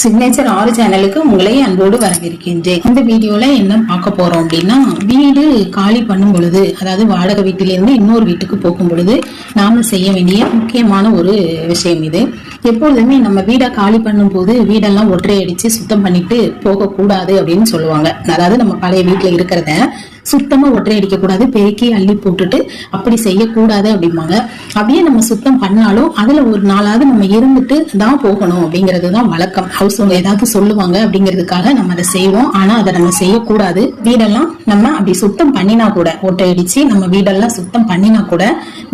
Signature ஆறு சேனலுக்கு உங்களை அன்போடு வரவேற்கின்றேன். இந்த வீடியோல என்ன பார்க்க போறோம் அப்படின்னா வீடு காலி பண்ணும் பொழுது அதாவது வாடகை வீட்டிலிருந்து இன்னொரு வீட்டுக்கு போகும் பொழுது நாம செய்ய வேண்டிய முக்கியமான ஒரு விஷயம் இது. எப்பொழுதுமே நம்ம வீடை காலி பண்ணும் போது வீடெல்லாம் ஒற்றை அடிச்சு சுத்தம் பண்ணிட்டு போகக்கூடாது அப்படின்னு சொல்லுவாங்க. அதாவது நம்ம பழைய வீட்டில் இருக்கிறத சுத்தமா ஒற்றை அடிக்க கூடாது பெருக்கி அள்ளி போட்டுட்டு அப்படி செய்யக்கூடாது அப்படிம்பாங்க. அப்படியே நம்ம சுத்தம் பண்ணாலும் அதுல ஒரு நாளாவது நம்ம இருந்துட்டு தான் போகணும் அப்படிங்கிறது தான் வழக்கம் ஹவுஸ் ஏதாவது சொல்லுவாங்க அப்படிங்கிறதுக்காக நம்ம அதை செய்வோம். ஆனா அதை நம்ம செய்யக்கூடாது. வீடெல்லாம் நம்ம அப்படி சுத்தம் பண்ணினா கூட ஒற்றை அடிச்சு நம்ம வீடெல்லாம் சுத்தம் பண்ணினா கூட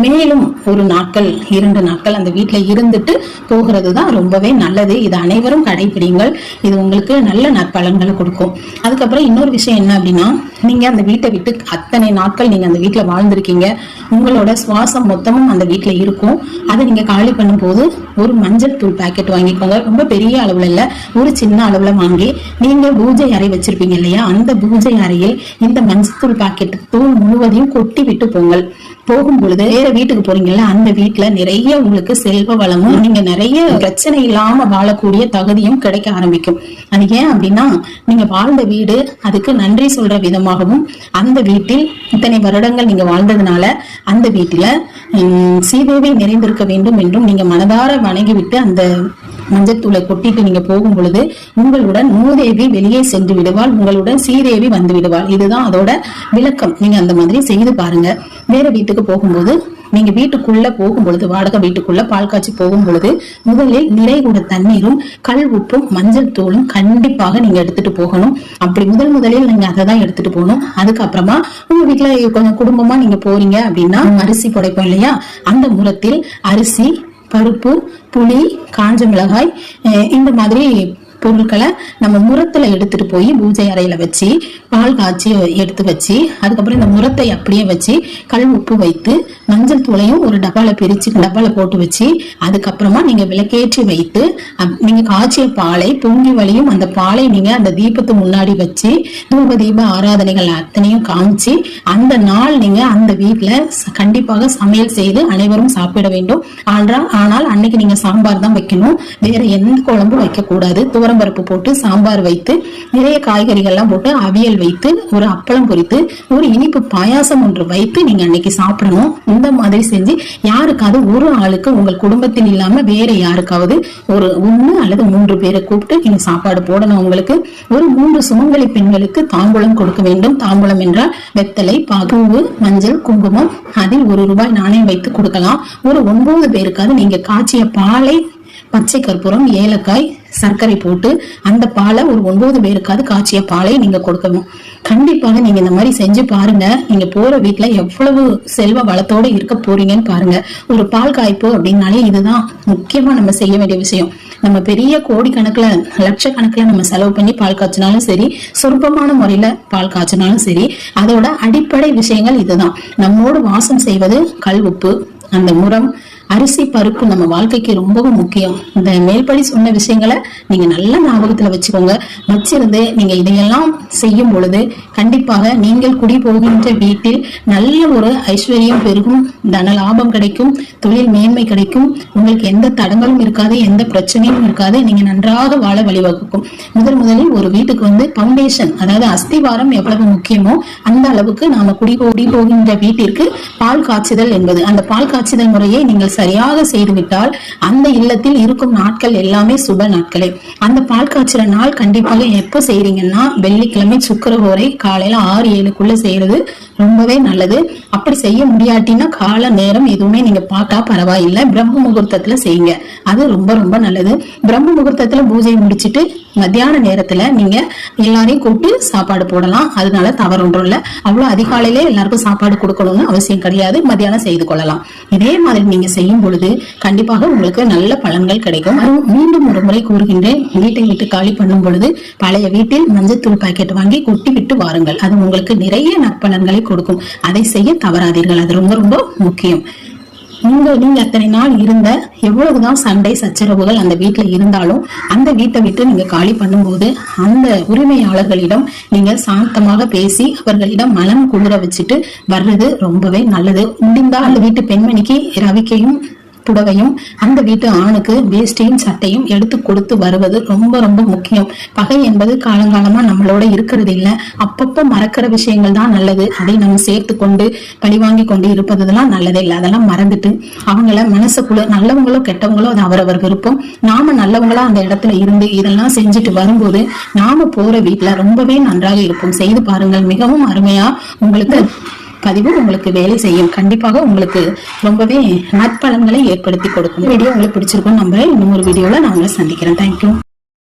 மேலும் ஒரு நாட்கள் இரண்டு நாட்கள் அந்த வீட்டுல இருந்துட்டு போகிறது தான் ரொம்பவே நல்லது. இது அனைவரும் கடைபிடிங்கள். இது உங்களுக்கு நல்ல நற்பலன்களை கொடுக்கும். அதுக்கப்புறம் இன்னொரு விஷயம் என்ன அப்படின்னா நீங்க அந்த வீட்டை விட்டு அத்தனை நாட்கள் நீங்க அந்த வீட்டுல வாழ்ந்திருக்கீங்க. உங்களோட சுவாசம் மொத்தமும் அந்த வீட்டுல இருக்கும். அதை நீங்க காலி பண்ணும்போது ஒரு மஞ்சள் தூள் பாக்கெட் வாங்கிக்கோங்க. ரொம்ப பெரிய அளவுல இல்ல ஒரு சின்ன அளவுல வாங்கி நீங்க பூஜை அறை வச்சிருப்பீங்க இல்லையா? அந்த பூஜை அறையில் இந்த மஞ்சள் தூள் பாக்கெட் தூள் முழுவதையும் கொட்டி விட்டு போங்கள். போகும் பொழுது வேற வீட்டுக்கு போறீங்கல்ல அந்த வீட்டுல நிறைய உங்களுக்கு செல்வ வளமும் நீங்க நிறைய பிரச்சனை இல்லாம வாழக்கூடிய தகுதியும் கிடைக்க ஆரம்பிக்கும். அது ஏன் அப்படின்னா நீங்க வாழ்ந்த வீடு அதுக்கு நன்றி சொல்ற விதமாகவும் அந்த வீட்டில் இத்தனை வருடங்கள் நீங்க வாழ்ந்ததுனால அந்த வீட்டில சீதேவி நிறைந்திருக்க வேண்டும் என்றும் நீங்க மனதார வணங்கிவிட்டு அந்த மஞ்சத்தூளை கொட்டிட்டு நீங்க போகும் பொழுது உங்களுடன் மூதேவி வெளியே சென்று விடுவாள் உங்களுடன் சீதேவி வந்து விடுவாள். இதுதான் அதோட விளக்கம். நீங்க அந்த மாதிரி செய்து பாருங்க. வேற வீட்டுக்கு போகும்போது நீங்க வீட்டுக்குள்ள போகும் பொழுது வாடகை வீட்டுக்குள்ள பால் காய்ச்சி போகும் பொழுது முதலில் நிறைகுட தண்ணீரும் கல் உப்பும் மஞ்சள் தூளும் கண்டிப்பாக நீங்க எடுத்துட்டு போகணும். அப்படி முதல் முதலில் நீங்க அதை தான் எடுத்துட்டு போகணும். அதுக்கப்புறமா உங்க வீட்டுல கொஞ்சம் குடும்பமா நீங்க போறீங்க அப்படின்னா அரிசி புடைப்போம் இல்லையா? அந்த முறத்தில் அரிசி பருப்பு புளி காஞ்ச மிளகாய் அஹ் இந்த மாதிரி பொருட்களை நம்ம முரத்துல எடுத்துட்டு போய் பூஜை அறையில வச்சு பால் காய்ச்சி எடுத்து வச்சு அதுக்கப்புறம் இந்த முரத்தை அப்படியே வச்சு கல் உப்பு வைத்து மஞ்சள் தூளையும் ஒரு டப்பால பிரிச்சு டப்பால போட்டு வச்சு அதுக்கப்புறமா நீங்க விளக்கேற்றி வைத்து நீங்க காய்ச்சிய பாலை பொங்கி வழியும் அந்த பாலை நீங்க அந்த தீபத்து முன்னாடி வச்சு தூப தீப ஆராதனைகள் அத்தனையும் காமிச்சு அந்த நாள் நீங்க அந்த வீட்டுல கண்டிப்பாக சமையல் செய்து அனைவரும் சாப்பிட வேண்டும். ஆனால் ஆனால் அன்னைக்கு நீங்க சாம்பார் தான் வைக்கணும். வேற எந்த குழம்பும் வைக்க கூடாது துவரம் பருப்பு போட்டு சாம்பார் வைத்து நிறைய காய்கறிகள்லாம் போட்டு அவியல் வைத்து ஒரு அப்பளம் பொறித்து ஒரு இனிப்பு பாயாசம் ஒன்று வைத்து நீங்க அன்னைக்கு சாப்பிடணும். இந்த மாதிரி செஞ்சு யாருக்காவது ஒரு ஆளுக்கு உங்கள் குடும்பத்தில் இல்லாம வேற யாருக்காவது ஒரு ஒண்ணு அல்லது மூன்று பேரை கூப்பிட்டு நீங்க சாப்பாடு போடணும் உங்களுக்கு. ஒரு மூன்று சுமங்கலி பெண்களுக்கு தாம்பூலம் கொடுக்க வேண்டும். தாம்பூலம் என்றால் வெத்தலை பூவு மஞ்சள் குங்குமம். அதில் ஒரு ரூபாய் நாணயம் வைத்து கொடுக்கலாம். ஒரு ஒன்பது பேருக்காவது நீங்க காய்ச்சிய பாலை பச்சை கற்பூரம் ஏலக்காய் சர்க்கரை போட்டு அந்த பாலை ஒரு ஒன்பது பேருக்காவது காய்ச்சிய பாலை நீங்க கொடுக்கணும். கண்டிப்பாக நீங்க இந்த மாதிரி செஞ்சு பாருங்க. நீங்க போற வீட்டுல எவ்வளவு செல்வ வளத்தோட இருக்க போறீங்கன்னு பாருங்க. ஒரு பால் காய்ப்பு அப்படின்னாலே இதுதான் முக்கியமா நம்ம செய்ய வேண்டிய விஷயம். நம்ம பெரிய கோடிக்கணக்குல லட்சக்கணக்குல நம்ம செலவு பண்ணி பால் காய்ச்சினாலும் சரி சொற்பமான முறையில பால் காய்ச்சினாலும் சரி அதோட அடிப்படை விஷயங்கள் இதுதான். நம்மோடு வாசம் செய்வது கல் உப்பு அந்த முரம் அரிசி பருப்பு நம்ம வாழ்க்கைக்கு ரொம்பவும் முக்கியம். இந்த மேல்படி சொன்ன விஷயங்களை நீங்க நல்ல ஞாபகத்துல வச்சுக்கோங்க. வச்சிருந்து நீங்க இதையெல்லாம் செய்யும் பொழுது கண்டிப்பாக நீங்கள் குடி போகின்ற வீட்டில் நல்ல ஒரு ஐஸ்வர்யம் பெருகும். தன லாபம் கிடைக்கும். தொழில் மேன்மை கிடைக்கும். உங்களுக்கு எந்த தடங்களும் இருக்காது எந்த பிரச்சனையும் இருக்காது. நீங்க நன்றாக வாழ வழிவகுக்கும். முதல் முதலில் ஒரு வீட்டுக்கு வந்து பவுண்டேஷன் அதாவது அஸ்திவாரம் எவ்வளவு முக்கியமோ அந்த அளவுக்கு நாம குடி குடி போகின்ற வீட்டிற்கு பால் காய்ச்சுதல் என்பது. அந்த பால் காய்ச்சுதல் முறையை நீங்கள் சரியாக செய்துவிட்டால் அந்த இல்லத்தில் இருக்கும் நாட்கள் எல்லாமே சுப நாட்களே. அந்த பால் காய்ச்சல நாள் கண்டிப்பாக எப்போ செய்றீங்கன்னா வெள்ளிக்கிழமை சுக்கரகோரை காலையில ஆறு ஏழுக்குள்ள செய்யறது ரொம்பவே நல்லது. அப்படி செய்ய முடியாட்டினா கால நேரம் எதுவுமே நீங்க பார்த்தா பரவாயில்லை. பிரம்ம முகூர்த்தத்துல செய்யுங்க. அது ரொம்ப ரொம்ப நல்லது. பிரம்ம முகூர்த்தத்துல பூஜை முடிச்சிட்டு மத்தியான நேரத்துல நீங்க எல்லாரையும் கூப்பிட்டு சாப்பாடு போடலாம். அதனால தவறு ஒன்றும் இல்லை. அவ்வளவு அதிகாலையிலே எல்லாருக்கும் சாப்பாடு கொடுக்கணும்னு அவசியம் கிடையாது. மத்தியானம் செய்து கொள்ளலாம். இதே மாதிரி நீங்க செய்யும் பொழுது கண்டிப்பாக உங்களுக்கு நல்ல பலன்கள் கிடைக்கும். மீண்டும் ஒரு முறை கூறுகின்றேன் வீட்டை விட்டு காலி பண்ணும் பொழுது பழைய வீட்டில் மஞ்சத்தூள் பாக்கெட் வாங்கி கொட்டி விட்டு வாருங்கள். அது உங்களுக்கு நிறைய நற்பலன்களை கொடுக்கும். அதை செய்ய தவறாதீர்கள். அது ரொம்ப ரொம்ப முக்கியம். நீங்கள் நீங்க அத்தனை நாள் இருந்த எவ்வளவுதான் சண்டை சச்சரவுகள் அந்த வீட்டுல இருந்தாலும் அந்த வீட்டை விட்டு நீங்க காலி பண்ணும்போது அந்த உரிமையாளர்களிடம் நீங்க சாந்தமாக பேசி அவர்களிடம் மனம் குளிர வச்சுட்டு வர்றது ரொம்பவே நல்லது. முடிந்தால் அந்த வீட்டு பெண்மணிக்கு ரவிக்கையும் புடவையும் அந்த வீட்டு ஆணுக்கு வேஷ்டியும் சட்டையும் எடுத்து கொடுத்து வருவது ரொம்ப ரொம்ப முக்கியம். பகை என்பது காலங்காலமா நம்மளோட இருக்கிறது இல்லை. அப்பப்போ மறக்கிற விஷயங்கள் தான் நல்லது. அதை நம்ம சேர்த்து கொண்டு பழிவாங்கி கொண்டு இருப்பதெல்லாம் நல்லதே இல்லை. அதெல்லாம் மறந்துட்டு அவங்கள மனசுக்குள்ள நல்லவங்களோ கெட்டவங்களோ அது அவரவர் விருப்பம். நாம நல்லவங்களா அந்த இடத்துல இருந்து இதெல்லாம் செஞ்சுட்டு வரும்போது நாம போற வீட்டுல ரொம்பவே நன்றாக இருக்கும். செய்து பாருங்கள். மிகவும் அருமையா உங்களுக்கு பதிவு உங்களுக்கு வேலை செய்யும். கண்டிப்பாக உங்களுக்கு ரொம்பவே நற்பலன்களை ஏற்படுத்தி கொடுக்கும். வீடியோ உங்களுக்கு பிடிச்சிருக்கும் நம்புறேன். இன்னும் ஒரு வீடியோல நான் உங்களை சந்திக்கிறேன். தேங்க்யூ